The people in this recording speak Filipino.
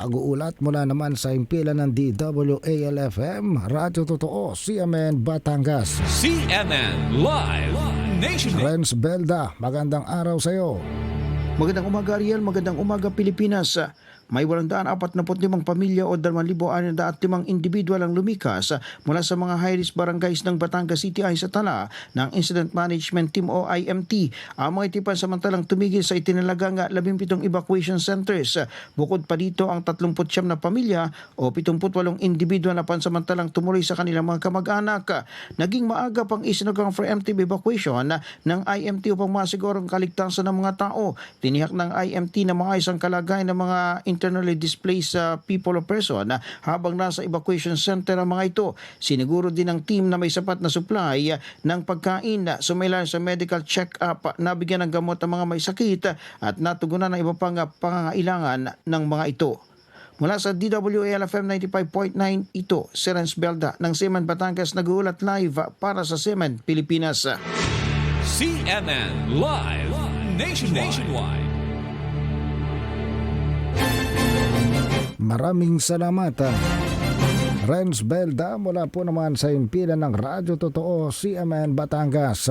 Pag-uulat mula naman sa impila ng DWALFM, Radyo Totoo, CMN Batangas. CNN Live Nationwide. Renz Belda, magandang araw sa iyo. Magandang umaga Ariel, magandang umaga Pilipinas. May 845 pamilya o 2,605 individual ang lumikas mula sa mga high-risk barangays ng Batangas City ay sa tala ng Incident Management Team o IMT. Ang mga itipan samantalang tumigil sa itinalagang 17 evacuation centers. Bukod pa dito ang 39 na pamilya o 78 individual na pansamantalang tumuloy sa kanilang mga kamag-anak. Naging maaga pang isinagang preemptive evacuation ng IMT upang masiguro ang kaligtasan ng mga tao. Tiniyak ng IMT na mga isang kalagayan ng mga internally displaced uh, people or person na habang nasa evacuation center ang mga ito. Siniguro din ng team na may sapat na supply uh, ng pagkain na sumailan sa medical check-up, nabigyan ng gamot ang mga may sakit at natugunan ng iba pang uh, pangangailangan ng mga ito. Mula sa DWALFM 95.9 ito, si Renz Belda ng Seman Batangas nag-uulat live para sa Seman, Pilipinas. CNN Live. Nationwide. Maraming salamat. ah. Renz Belda mula po naman sa impila ng Radyo Totoo, CMN Batangas.